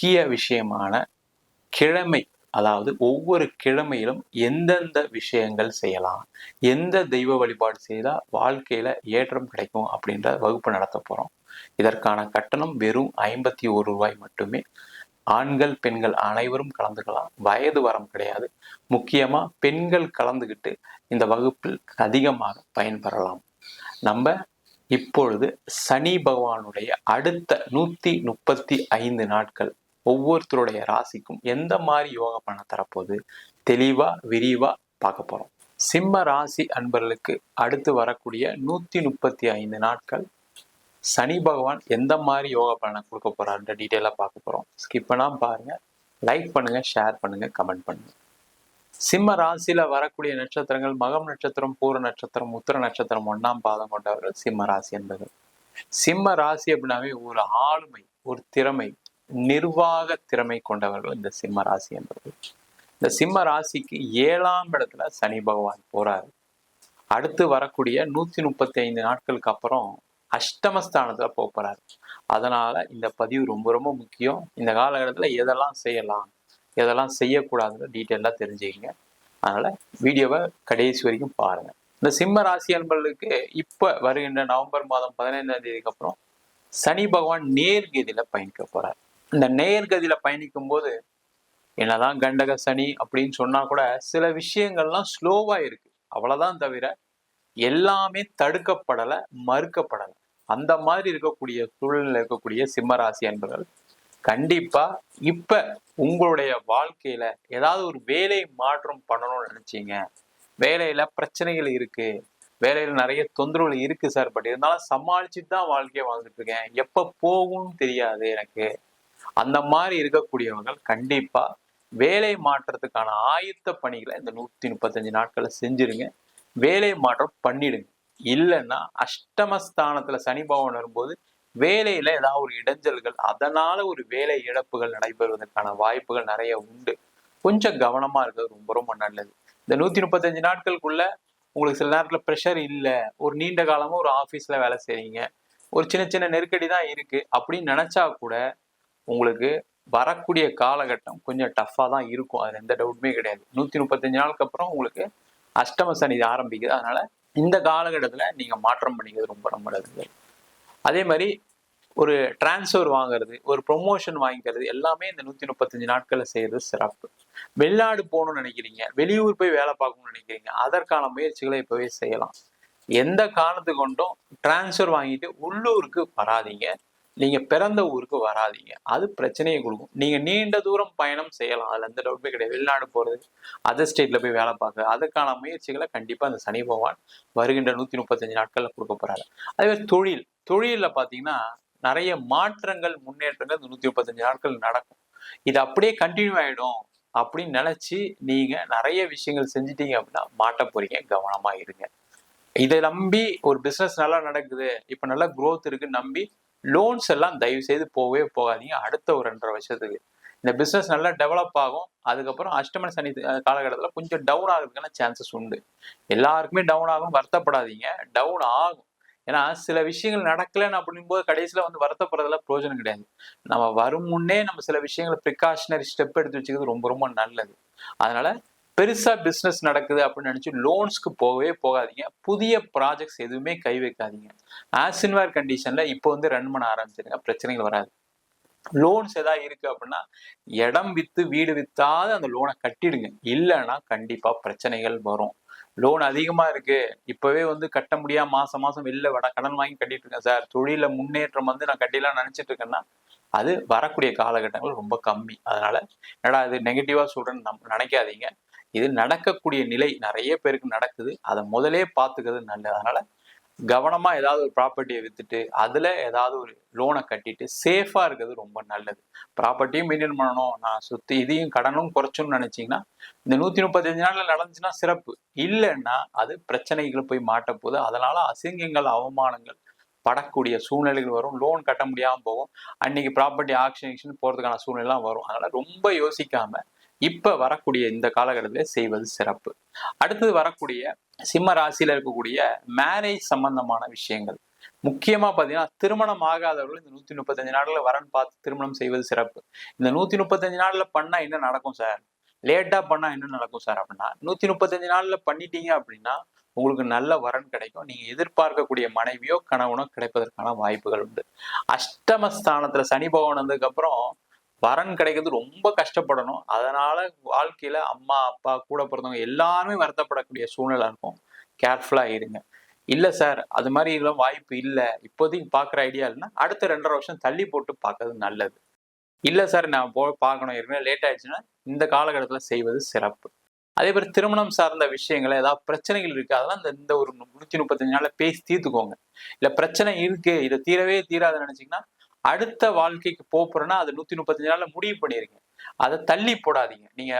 முக்கிய விஷயமான கிழமை அதாவது ஒவ்வொரு கிழமையிலும் எந்தெந்த விஷயங்கள் செய்யலாம் எந்த தெய்வ வழிபாடு செய்தால் வாழ்க்கையில ஏற்றம் கிடைக்கும் அப்படின்ற வகுப்பு நடத்த போறோம். இதற்கான கட்டணம் வெறும் ஐம்பத்தி ஒரு ரூபாய் மட்டுமே. ஆண்கள் பெண்கள் அனைவரும் கலந்துக்கலாம். வயது வரம் கிடையாது. முக்கியமா பெண்கள் கலந்துக்கிட்டு இந்த வகுப்பில் அதிகமாக பயன்பெறலாம். நம்ம இப்பொழுது சனி பகவானுடைய அடுத்த நூத்தி முப்பத்தி ஐந்து நாட்கள் ஒவ்வொருத்தருடைய ராசிக்கும் எந்த மாதிரி யோக பண்ண தரப்போகுது? தெளிவாக விரிவாக பார்க்க போகிறோம் சிம்ம ராசி அன்பர்களுக்கு அடுத்து வரக்கூடிய நூற்றி முப்பத்தி ஐந்து நாட்கள். சனி பகவான் எந்த மாதிரி யோகா பலனை கொடுக்க போகிறாருன்ற டீட்டெயிலாக பார்க்க போகிறோம் ஸ்கிப்பெல்லாம் பாருங்கள் லைக் பண்ணுங்கள் ஷேர் பண்ணுங்கள் கமெண்ட் பண்ணுங்கள் சிம்ம ராசியில வரக்கூடிய நட்சத்திரங்கள் மகம் நட்சத்திரம் பூர நட்சத்திரம் உத்திர நட்சத்திரம் ஒன்னாம் பாதம் கொண்டவர்கள் சிம்ம ராசி என்பது சிம்ம ராசி அப்படின்னாவே ஒரு ஆளுமை ஒரு திறமை நிர்வாக திறமை கொண்டவர்கள் இந்த சிம்ம ராசி என்பது இந்த சிம்ம ராசிக்கு ஏழாம் இடத்துல சனி பகவான் போறாரு. அடுத்து வரக்கூடிய நூத்தி முப்பத்தி ஐந்து நாட்களுக்கு அப்புறம் அஷ்டமஸ்தானத்துல போக போறாரு. அதனால இந்த பதிவு ரொம்ப ரொம்ப முக்கியம். இந்த காலகட்டத்துல எதெல்லாம் செய்யலாம் எதெல்லாம் செய்யக்கூடாதுன்னு டீட்டெயிலாக தெரிஞ்சுக்கங்க. அதனால வீடியோவை கடைசி வரைக்கும் பாருங்க. இந்த சிம்ம ராசி அன்பர்களுக்கு இப்ப வருகின்ற நவம்பர் மாதம் பதினைந்தாம் தேதிக்கு அப்புறம் சனி பகவான் நேர்கதியில பயணிக்க போறாரு. இந்த நேர்கதியில பயணிக்கும் போது என்னதான் கண்டக சனி அப்படின்னு சொன்னா கூட சில விஷயங்கள்லாம் ஸ்லோவா இருக்கு. அவ்வளவுதான் தவிர எல்லாமே தடுக்கப்படலை மறுக்கப்படலை. அந்த மாதிரி இருக்கக்கூடிய சூழ்நிலை இருக்கக்கூடிய சிம்மராசி என்பவர்கள் கண்டிப்பா இப்ப உங்களுடைய வாழ்க்கையில ஏதாவது ஒரு வேலை மாற்றம் பண்ணணும்னு நினைச்சீங்க. வேலையில பிரச்சனைகள் இருக்கு. வேலையில நிறைய தொந்தரவுகள் இருக்கு சார். பட் இருந்தாலும் சமாளிச்சுட்டு தான் வாழ்க்கையை வாழ்ந்துட்டு இருக்கேன். எப்ப போகும்னு தெரியாது எனக்கு. அந்த மாதிரி இருக்கக்கூடியவர்கள் கண்டிப்பா வேலை மாற்றத்துக்கான ஆயுத்த பணிகளை இந்த நூத்தி முப்பத்தஞ்சு நாட்களை செஞ்சிருங்க. வேலை மாற்றம் பண்ணிடுங்க. இல்லைன்னா அஷ்டமஸ்தானத்துல சனி பவன் வரும்போது வேலையில ஏதாவது ஒரு இடைஞ்சல்கள் அதனால ஒரு வேலை இழப்புகள் நடைபெறுவதற்கான வாய்ப்புகள் நிறைய உண்டு. கொஞ்சம் கவனமா இருக்கிறது ரொம்ப ரொம்ப நல்லது. இந்த நூத்தி முப்பத்தஞ்சு நாட்களுக்குள்ள உங்களுக்கு சில நேரத்துல ப்ரெஷர் இல்லை. ஒரு நீண்ட காலமா ஒரு ஆஃபீஸ்ல வேலை செய்றீங்க. ஒரு சின்ன சின்ன நெருக்கடி தான் இருக்கு. அப்படின்னு நினைச்சா கூட உங்களுக்கு வரக்கூடிய காலகட்டம் கொஞ்சம் டஃப்பாக தான் இருக்கும். அது எந்த டவுட்டுமே கிடையாது. நூத்தி முப்பத்தஞ்சு நாளுக்கு அப்புறம் உங்களுக்கு அஷ்டம சனி ஆரம்பிக்குது. அதனால இந்த காலகட்டத்துல நீங்க மாற்றம் பண்ணிக்கிறது ரொம்ப ரொம்ப நல்லது. அதே மாதிரி ஒரு டிரான்ஸ்ஃபர் வாங்குறது ஒரு ப்ரொமோஷன் வாங்கிக்கிறது எல்லாமே இந்த நூத்தி முப்பத்தஞ்சு நாட்களில் செய்யறது சிறப்பு. வெளிநாடு போகணும்னு நினைக்கிறீங்க வெளியூர் போய் வேலை பார்க்கணும்னு நினைக்கிறீங்க அதற்கான முயற்சிகளை இப்போவே செய்யலாம். எந்த காரணத்து கொண்டும் டிரான்ஸ்ஃபர் வாங்கிட்டு உள்ளூருக்கு வராதீங்க. நீங்க பிறந்த ஊருக்கு வராதீங்க. அது பிரச்சனையை கொடுக்கும். நீங்க நீண்ட தூரம் பயணம் செய்யலாம். அதுல எந்த டவுட்டுமே கிடையாது. வெளிநாடு போறது அதர் ஸ்டேட்ல போய் வேலை பார்க்க. அதுக்கான முயற்சிகளை கண்டிப்பா அந்த சனி பகவான் வருகின்ற நூத்தி முப்பத்தஞ்சு நாட்கள்ல கொடுக்க போறாரு. அதே மாதிரி தொழில். தொழில பாத்தீங்கன்னா நிறைய மாற்றங்கள் முன்னேற்றங்கள் இந்த நூத்தி முப்பத்தஞ்சு நாட்கள் நடக்கும். இது அப்படியே கண்டினியூ ஆயிடும் அப்படின்னு நினைச்சு நீங்க நிறைய விஷயங்கள் செஞ்சிட்டீங்க அப்படின்னா மாட்ட போறீங்க. கவனமா இருங்க. இதை நம்பி ஒரு பிசினஸ் நல்லா நடக்குது. இப்ப நல்லா குரோத் இருக்கு நம்பி லோன்ஸ் எல்லாம் தயவு செய்து போகவே போகாதீங்க. அடுத்த ஒரு ரெண்டரை வருஷத்துக்கு. இந்த பிஸ்னஸ் நல்லா டெவலப் ஆகும். அதுக்கப்புறம் அஷ்டமன் சனி காலகட்டத்தில் கொஞ்சம் டவுன் ஆகிறதுக்கான சான்சஸ் உண்டு. எல்லாருக்குமே டவுன் ஆகும். வருத்தப்படாதீங்க. டவுன் ஆகும். ஏன்னா சில விஷயங்கள் நடக்கலைன்னு அப்படின் போது வந்து வருத்தப்படுறதுல பிரயோஜனம் கிடையாது. நம்ம வரும் முன்னே நம்ம சில விஷயங்களை ப்ரிகாஷனரி ஸ்டெப் எடுத்து வச்சுக்கிறது ரொம்ப ரொம்ப நல்லது. அதனால பெருசா பிஸ்னஸ் நடக்குது அப்படின்னு நினைச்சு லோன்ஸ்க்கு போகவே போகாதீங்க. புதிய ப்ராஜெக்ட்ஸ் எதுவுமே கை வைக்காதீங்க. ஆசின்வார் கண்டிஷன்ல இப்போ வந்து ரன் பண்ண ஆரம்பிச்சிருங்க. பிரச்சனைகள் வராது. லோன்ஸ் ஏதாவது இருக்கு அப்படின்னா இடம் வித்து வீடு வித்தாத அந்த லோனை கட்டிடுங்க. இல்லைன்னா கண்டிப்பா பிரச்சனைகள் வரும். லோன் அதிகமா இருக்கு. இப்பவே வந்து கட்ட முடியாம மாசம் மாசம் வெளில வட கடன் வாங்கி கட்டிட்டு இருக்கேன் சார். தொழில முன்னேற்றம் வந்து நான் கட்டிலாம் நினைச்சிட்டு இருக்கேன்னா அது வரக்கூடிய காலகட்டங்கள் ரொம்ப கம்மி. அதனால என்னடா இது நெகட்டிவா சொல்றேன்னு நம் நினைக்காதீங்க. இது நடக்கக்கூடிய நிலை நிறைய பேருக்கு நடக்குது. அதை முதலே பார்த்துக்கிறது நல்லது. அதனால கவனமா ஏதாவது ஒரு ப்ராப்பர்ட்டியை வித்துட்டு அதுல ஏதாவது ஒரு லோனை கட்டிட்டு சேஃபா இருக்கிறது ரொம்ப நல்லது. ப்ராப்பர்ட்டியும் மெயின்டைன் பண்ணணும். நான் சுத்தி இதையும் கடனும் குறைச்சணும்னு நினைச்சீங்கன்னா இந்த நூத்தி முப்பத்தஞ்சு நாள்ல நடந்துச்சுன்னா சிறப்பு. இல்லைன்னா அது பிரச்சனைகள் போய் மாட்ட போது அதனால அசிங்கங்கள் அவமானங்கள் படக்கூடிய சூழ்நிலைகள் வரும். லோன் கட்ட முடியாமல் போகும். அன்னைக்கு ப்ராப்பர்ட்டி ஆக்ஷன் போறதுக்கான சூழ்நிலாம் வரும். அதனால ரொம்ப யோசிக்காமல் இப்ப வரக்கூடிய இந்த காலகட்டத்திலே செய்வது சிறப்பு. அடுத்தது வரக்கூடிய சிம்ம ராசியில இருக்கக்கூடிய மேரேஜ் சம்பந்தமான விஷயங்கள். முக்கியமா பாத்தீங்கன்னா திருமணம் ஆகாதவர்கள் இந்த நூத்தி முப்பத்தஞ்சு நாடுல வரன் பார்த்து திருமணம் செய்வது சிறப்பு. இந்த நூத்தி முப்பத்தஞ்சு நாள்ல பண்ணா என்ன நடக்கும் சார் லேட்டா பண்ணா என்ன நடக்கும் சார் அப்படின்னா நூத்தி முப்பத்தஞ்சு நாள்ல பண்ணிட்டீங்க அப்படின்னா உங்களுக்கு நல்ல வரன் கிடைக்கும். நீங்க எதிர்பார்க்கக்கூடிய மனைவியோ கணவனோ கிடைப்பதற்கான வாய்ப்புகள் உண்டு. அஷ்டமஸ்தானத்துல சனி பகவான் வந்ததுக்கு அப்புறம் வரன் கிடைக்கிறது ரொம்ப கஷ்டப்படணும். அதனால வாழ்க்கையில அம்மா அப்பா கூட பிறந்தவங்க எல்லாருமே வருத்தப்படக்கூடிய சூழ்நிலை இருக்கும். கேர்ஃபுல்லா இருங்க. இல்ல சார் அது மாதிரி எல்லாம் வாய்ப்பு இல்லை. இப்போதைக்கு பாக்குற ஐடியா இல்லைன்னா அடுத்த ரெண்டரை வருஷம் தள்ளி போட்டு பார்க்கறது நல்லது. இல்ல சார் நான் போ பார்க்கணும். ஏற்கனவே லேட் ஆயிடுச்சுன்னா இந்த காலகட்டத்தில் செய்வது சிறப்பு. அதே மாதிரி திருமணம் சார்ந்த விஷயங்கள் ஏதாவது பிரச்சனைகள் இருக்கு அதெல்லாம் இந்த ஒரு நூத்தி முப்பத்தஞ்சு நாளில் பேசி தீர்த்துக்கோங்க. இல்ல பிரச்சனை இருக்கு இதை தீரவே தீராதுன்னு நினைச்சீங்கன்னா அடுத்த வாழ்க்கைக்கு போறோம்னா அது நூத்தி முப்பத்தஞ்சு நாள்ல முடிவு பண்ணிருங்க. அதை தள்ளி போடாதீங்க. நீங்க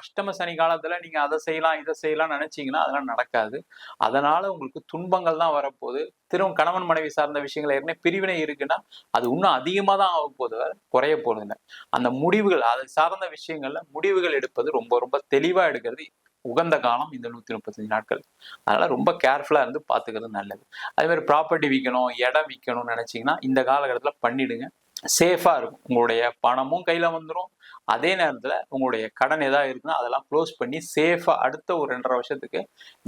அஷ்டம சனி காலத்துல நீங்க அதை செய்யலாம் இதை செய்யலாம் நினைச்சீங்கன்னா அதெல்லாம் நடக்காது. அதனால உங்களுக்கு துன்பங்கள் தான் வரப்போகுது. திரும்ப கணவன் மனைவி சார்ந்த விஷயங்கள் ஏற்கனவே பிரிவினை இருக்குன்னா அது இன்னும் அதிகமா தான் ஆக போகுது குறைய போறது அந்த முடிவுகள் அதை சார்ந்த விஷயங்கள்ல முடிவுகள் எடுப்பது ரொம்ப ரொம்ப தெளிவா எடுக்கிறது உகந்த காலம் இந்த நூத்தி முப்பத்தஞ்சு நாட்கள். அதனால ரொம்ப கேர்ஃபுல்லா இருந்து பாத்துக்கிறது நல்லது. அதே மாதிரி ப்ராப்பர்ட்டி விற்கணும் இடம் விற்கணும்னு நினைச்சீங்கன்னா இந்த காலகட்டத்தில் பண்ணிடுங்க. சேஃபா இருக்கும். உங்களுடைய பணமும் கையில வந்துடும் அதே நேரத்தில் உங்களுடைய கடன் எதாவது இருக்குன்னா அதெல்லாம் க்ளோஸ் பண்ணி சேஃபாக அடுத்த ஒரு ரெண்டரை வருஷத்துக்கு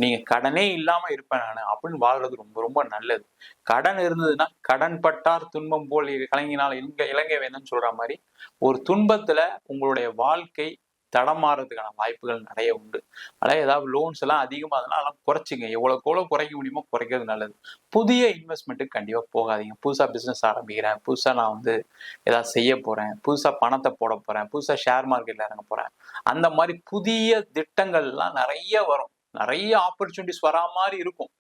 நீங்கள் கடனே இல்லாமல் இருப்பேன் நான் அப்படின்னு வாழ்றது ரொம்ப ரொம்ப நல்லது. கடன் இருந்ததுன்னா கடன் பட்டார் துன்பம் போல் கலைஞனால் இலங்கை இலங்கை வேணும்னு சொல்கிற மாதிரி ஒரு துன்பத்தில் உங்களுடைய வாழ்க்கை தடமாறதுக்கான வாய்ப்புகள் நிறைய உண்டு. அதனால ஏதாவது லோன்ஸ் எல்லாம் அதிகமாக அதெல்லாம் குறைச்சிங்க. எவ்வளோக்கு எவ்வளோ குறைக்க முடியுமோ குறைக்கிறது நல்லது. புதிய இன்வெஸ்ட்மெண்ட்டுக்கு கண்டிப்பாக போகாதீங்க. புதுசாக பிஸ்னஸ் ஆரம்பிக்கிறேன். புதுசாக நான் வந்து ஏதாவது செய்ய போகிறேன் புதுசாக பணத்தை போட போகிறேன் புதுசாக ஷேர் மார்க்கெட்டில் இறங்க போகிறேன் அந்த மாதிரி புதிய திட்டங்கள்லாம் நிறைய வரும். நிறைய ஆப்பர்ச்சுனிட்டிஸ் வரா மாதிரி இருக்கும்.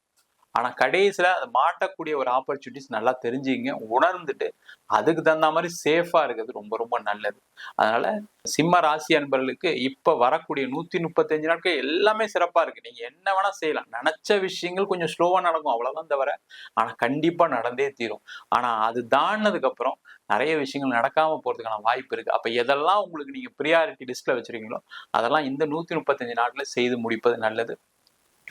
ஆனா கடைசியில அதை மாட்டக்கூடிய ஒரு ஆப்பர்ச்சுனிட்டிஸ் நல்லா தெரிஞ்சுங்க உணர்ந்துட்டு அதுக்கு தகுந்த மாதிரி சேஃபாக இருக்கிறது ரொம்ப ரொம்ப நல்லது. அதனால சிம்ம ராசி அன்பர்களுக்கு இப்ப வரக்கூடிய நூத்தி முப்பத்தஞ்சு நாட்கள் எல்லாமே சிறப்பா இருக்கு. நீங்க என்ன வேணா செய்யலாம். நினைச்ச விஷயங்கள் கொஞ்சம் ஸ்லோவா நடக்கும் அவ்வளவுதான் தவிர ஆனா கண்டிப்பா நடந்தே தீரும். ஆனா அது தாண்டினதுக்கப்புறம் நிறைய விஷயங்கள் நடக்காம போறதுக்கான வாய்ப்பு இருக்கு. அப்ப எதெல்லாம் உங்களுக்கு நீங்க ப்ரியாரிட்டி லிஸ்ட்ல வச்சிருக்கீங்களோ அதெல்லாம் இந்த நூத்தி முப்பத்தஞ்சு நாட்ல செய்து முடிப்பது நல்லது.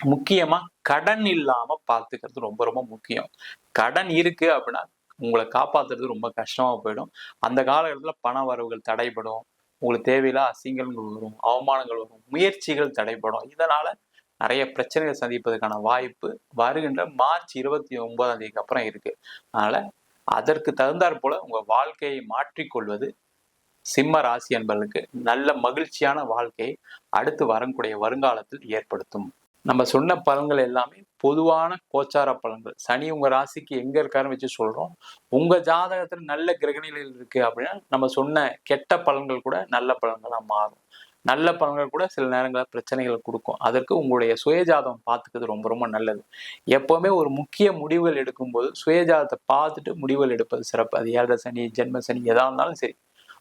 முக்கியமா கடன் இல்லாம பாத்துக்கிறது ரொம்ப ரொம்ப முக்கியம். கடன் இருக்கு அப்படின்னா உங்களை காப்பாத்துறது ரொம்ப கஷ்டமா போயிடும். அந்த காலகட்டத்துல பண வரவுகள் தடைபடும். உங்களுக்கு தேவையில்லா அசிங்கங்கள் வரும் அவமானங்கள் வரும் முயற்சிகள் தடைபடும். இதனால நிறைய பிரச்சனைகள் சந்திப்பதற்கான வாய்ப்பு வருகின்ற மார்ச் இருபத்தி ஒன்பதாம் தேதிக்கு அப்புறம் இருக்கு. அதனால அதற்கு தகுந்தாற் போல உங்க வாழ்க்கையை மாற்றிக்கொள்வது சிம்ம ராசி என்பதற்கு நல்ல மகிழ்ச்சியான வாழ்க்கையை அடுத்து வரக்கூடிய வருங்காலத்தில் ஏற்படுத்தும். நம்ம சொன்ன பலன்கள் எல்லாமே பொதுவான கோச்சார பலன்கள். சனி உங்க ராசிக்கு எங்க இருக்காருன்னு வச்சு சொல்றோம். உங்க ஜாதகத்துல நல்ல கிரகணிகள் இருக்கு அப்படின்னா நம்ம சொன்ன கெட்ட பலன்கள் கூட நல்ல பலன்களா மாறும். நல்ல பலன்கள் கூட சில நேரங்களில் பிரச்சனைகள் கொடுக்கும். அதற்கு உங்களுடைய சுயஜாதம் பார்த்துக்கிறது ரொம்ப ரொம்ப நல்லது. எப்பவுமே ஒரு முக்கிய முடிவுகள் எடுக்கும்போது சுயஜாதத்தை பார்த்துட்டு முடிவுகள் எடுப்பது சிறப்பு. அது ஏழரை சனி ஜென்ம சனி எதா இருந்தாலும் சரி.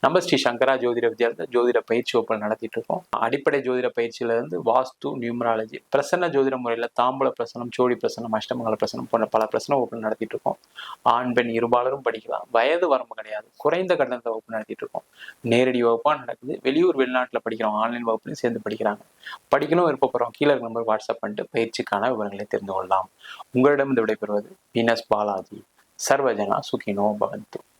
நம்ம ஸ்ரீ சங்கரா ஜோதிட வித்யாலயத்தில் ஜோதிட பயிற்சி வகுப்புகள் நடத்திட்டு இருக்கோம் அடிப்படை ஜோதிட பயிற்சியில இருந்து வாஸ்து நியூமராலஜி பிரசன்ன ஜோதிட முறையில் தாம்பூல பிரசனம் சோடி பிரசனம் அஷ்டமங்கல பிரசனம் போன்ற பல பிரசன வகுப்புகள் நடத்திட்டு இருக்கோம் ஆண் பெண் இருபாலரும் படிக்கலாம். வயது வரம்பு கிடையாது. குறைந்த கட்டணத்தை வகுப்பு நடத்திட்டு இருக்கோம் நேரடி வகுப்பா நடக்குது. வெளியூர் வெளிநாட்டில் படிக்கிறோம் ஆன்லைன் வகுப்புலையும் சேர்ந்து படிக்கிறாங்க. படிக்கணும் விருப்பப்படுறோம். கீழே நம்பர் வாட்ஸ்அப் பண்ணிட்டு பயிற்சிக்கான விவரங்களை தெரிந்து கொள்ளலாம். உங்களிடம் இந்த விடைபெறுவது வீனஸ் பாலாஜி. சர்வஜனா சுகினோ பவந்து.